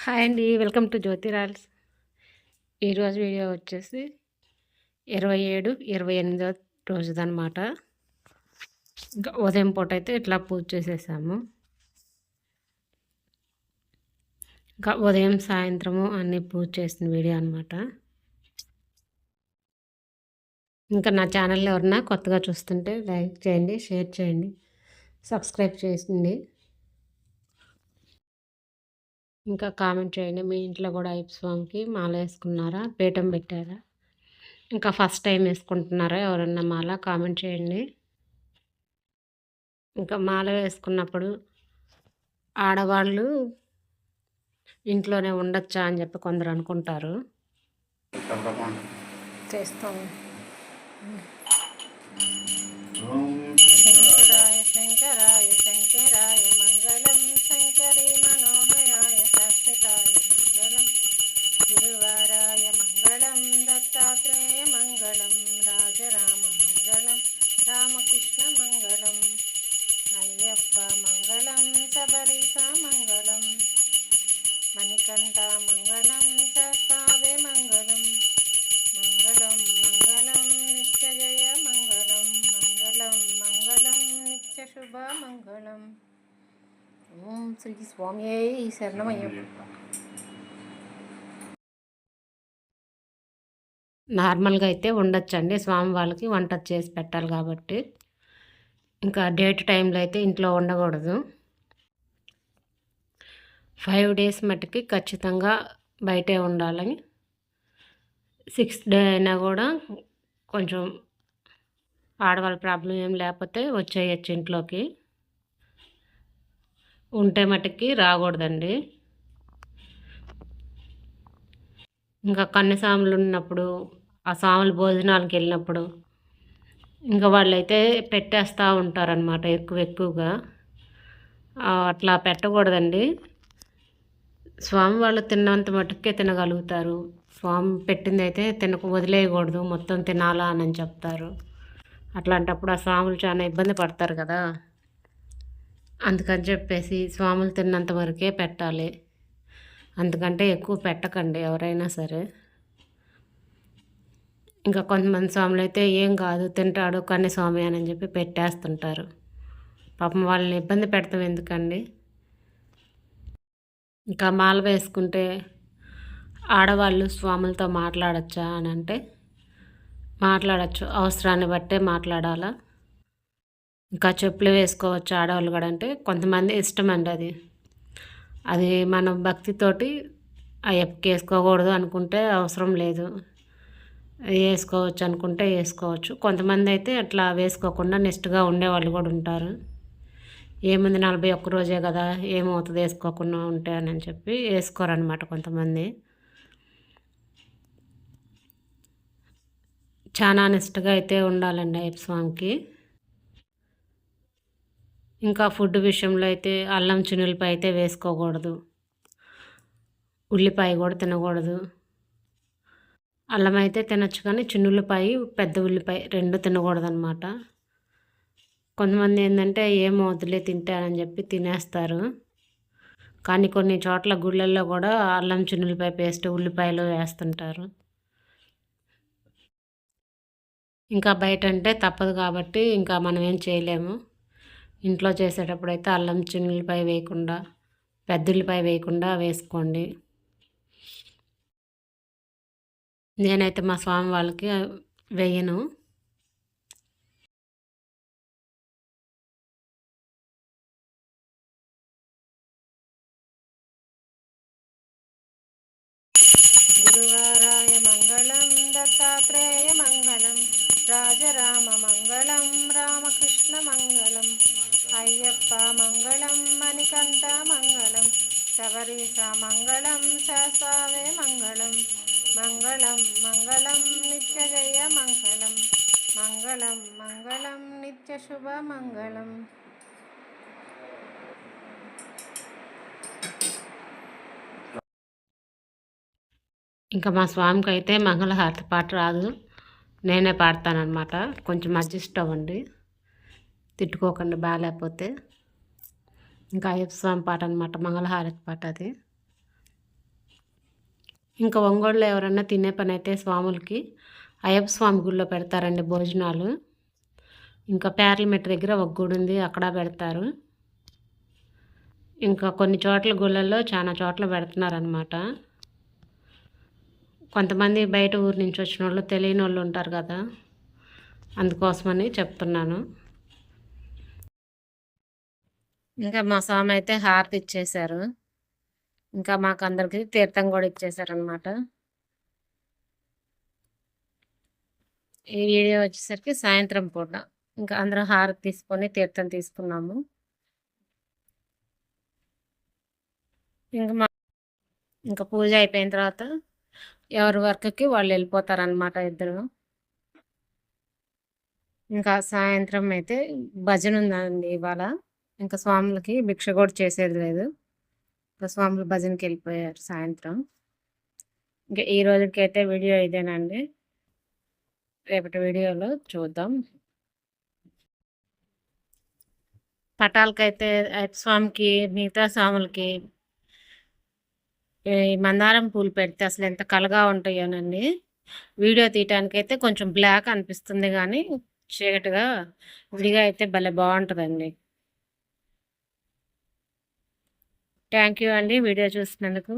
Hi అండి welcome to జ్యోతిరాల్స్ ఈరోజు video వచ్చేసి ఇరవై ఏడు ఇరవై ఎనిమిదో రోజుదనమాట ఇంకా ఉదయం పూట అయితే ఇట్లా పూజ చేసేసాము. ఇంకా ఉదయం సాయంత్రము అన్నీ పూజ చేసిన వీడియో అనమాట ఇంకా నా ఛానల్లో ఎవరన్నా కొత్తగా చూస్తుంటే లైక్ చేయండి షేర్ చేయండి సబ్స్క్రైబ్ చేసింది ఇంకా కామెంట్ చేయండి. మీ ఇంట్లో కూడా ఐప్ స్వామికి మాల వేసుకున్నారా? పీఠం పెట్టారా? ఇంకా ఫస్ట్ టైం వేసుకుంటున్నారా? ఎవరన్నా మాల కామెంట్ చేయండి. ఇంకా మాల వేసుకున్నప్పుడు ఆడవాళ్ళు ఇంట్లోనే ఉండొచ్చా అని చెప్పి కొందరు అనుకుంటారు. చేస్తాము. మణికంఠ మంగళం ససావే మంగళం. మంగళం మంగళం నిత్యజయ మంగళం. మంగళం మంగళం నిత్య శుభ మంగళం. ఓం శ్రీ స్వామి శరణమయ్యప్ప నార్మల్గా అయితే ఉండొచ్చండి. స్వామి వాళ్ళకి వంట చేసి పెట్టాలి కాబట్టి. ఇంకా డేట్ టైంలో అయితే ఇంట్లో ఉండకూడదు. ఫైవ్ డేస్ మట్టుకి ఖచ్చితంగా బయటే ఉండాలని. సిక్స్త్ డే అయినా కూడా కొంచెం ఆడవాళ్ళ ప్రాబ్లం ఏం లేకపోతే వచ్చేయచ్చు ఇంట్లోకి. ఉంటే మటుకి రాకూడదండి. ఇంకా కన్ను సాములు ఉన్నప్పుడు ఆ సాములు భోజనాలకు వెళ్ళినప్పుడు ఇంకా వాళ్ళైతే పెట్టేస్తూ ఉంటారనమాట ఎక్కువ ఎక్కువగా. అట్లా పెట్టకూడదండి. స్వామి వాళ్ళు తిన్నంత మటుకే తినగలుగుతారు. స్వామి పెట్టింది అయితే తినకు వదిలేయకూడదు. మొత్తం తినాలా అని చెప్తారు. అట్లాంటప్పుడు ఆ స్వాములు చాలా ఇబ్బంది పడతారు కదా. అందుకని చెప్పేసి స్వాములు తిన్నంత వరకే పెట్టాలి. అందుకంటే ఎక్కువ పెట్టకండి ఎవరైనా సరే. ఇంకా కొంతమంది స్వాములు అయితే ఏం కాదు తింటాడు కానీ స్వామి అని చెప్పి పెట్టేస్తుంటారు. పాపం వాళ్ళని ఇబ్బంది పెడతాం ఎందుకండి? ఇంకా మాల వేసుకుంటే ఆడవాళ్ళు స్వాములతో మాట్లాడచ్చా అని అంటే మాట్లాడచ్చు అవసరాన్ని బట్టే మాట్లాడాలా. ఇంకా చెప్పులు వేసుకోవచ్చు ఆడవాళ్ళు కూడా అంటే కొంతమంది ఇష్టం అండి అది. అది మనం భక్తితోటి అయ్యప్పకి వేసుకోకూడదు అనుకుంటే అవసరం లేదు. వేసుకోవచ్చు అనుకుంటే వేసుకోవచ్చు. కొంతమంది అయితే అట్లా వేసుకోకుండా నెక్స్ట్గా ఉండేవాళ్ళు కూడా ఉంటారు. ఏముంది నలభై ఒక్క రోజే కదా ఏమవుతుంది వేసుకోకుండా ఉంటే అని చెప్పి వేసుకోరనమాట కొంతమంది. చాలా నిష్టగా అయితే ఉండాలండి అయ్యప్ప స్వామికి. ఇంకా ఫుడ్ విషయంలో అయితే అల్లం చిన్నులపై అయితే వేసుకోకూడదు. ఉల్లిపాయ కూడా తినకూడదు. అల్లం అయితే తినచ్చు కానీ చిన్నుల్లిపాయ పెద్ద ఉల్లిపాయ రెండు తినకూడదు అనమాట కొంతమంది ఏంటంటే ఏం వదిలే తింటానని చెప్పి తినేస్తారు. కానీ కొన్ని చోట్ల గుళ్ళల్లో కూడా అల్లం చున్నులపై పేస్ట్ ఉల్లిపాయలు వేస్తుంటారు. ఇంకా బయట అంటే తప్పదు కాబట్టి ఇంకా మనం ఏం చేయలేము. ఇంట్లో చేసేటప్పుడు అయితే అల్లం చున్నులపై వేయకుండా పెద్దలపై వేయకుండా వేసుకోండి. నేనైతే మా స్వామి వాళ్ళకి వేయను. రాజరామ మంగళం రామకృష్ణ మంగళం అయ్యప్ప మంగళం మణికంఠ మంగళం శబరీశ మంగళం శాస్త్రావే మంగళం మంగళం మంగళం నిత్య జయ మంగళం మంగళం మంగళం నిత్య శుభ మంగళం. ఇంకా మా స్వామికి అయితే మంగళహారతి పాట రాదు. నేనే పాడతానమాట కొంచెం అడ్జస్ట్ అవ్వండి. తిట్టుకోకండి బాగాలేకపోతే ఇంకా అయ్యప్ప స్వామి పాట అనమాట మంగళహారతి పాట అది. ఇంకా ఒంగోలులో ఎవరన్నా తినే పని అయితే స్వాములకి అయ్యప్ప స్వామి గుడిలో పెడతారండి భోజనాలు. ఇంకా పేర్లమెట్ట దగ్గర ఒక గుడి ఉంది అక్కడ పెడతారు. ఇంకా కొన్ని చోట్ల గుళ్ళల్లో చాలా చోట్ల పెడుతున్నారనమాట కొంతమంది బయట ఊరు నుంచి వచ్చిన వాళ్ళు తెలియని వాళ్ళు ఉంటారు కదా. అందుకోసమని చెప్తున్నాను. ఇంకా మా స్వామి అయితే హారతి ఇచ్చేశారు. ఇంకా మాకు అందరికీ తీర్థం కూడా ఇచ్చేసారనమాట ఈ వీడియో వచ్చేసరికి సాయంత్రం పూట. ఇంకా అందరం హారతి తీసుకొని తీర్థం తీసుకున్నాము. ఇంకా మా ఇంకా పూజ అయిపోయిన తర్వాత ఎవరి వర్క్కి వాళ్ళు వెళ్ళిపోతారనమాట ఇద్దరు. ఇంకా సాయంత్రం అయితే భజన ఉందండి ఇవాళ. ఇంకా స్వాములకి భిక్ష కూడా చేసేది లేదు. ఇంకా స్వాములు భజనకి వెళ్ళిపోయారు సాయంత్రం. ఇంకా ఈ రోజుకైతే అయితే వీడియో ఇదేనండి. రేపటి వీడియోలో చూద్దాం. పటాలకైతే స్వామికి మిగతా స్వాములకి మందారం పూలు పెడితే అసలు ఎంత కలగా ఉంటాయోనండి. వీడియో తీయటానికి అయితే కొంచెం బ్లాక్ అనిపిస్తుంది కానీ చీకటిగా విడిగా అయితే భలే బాగుంటుందండి. థ్యాంక్ యూ అండి వీడియో చూసినందుకు.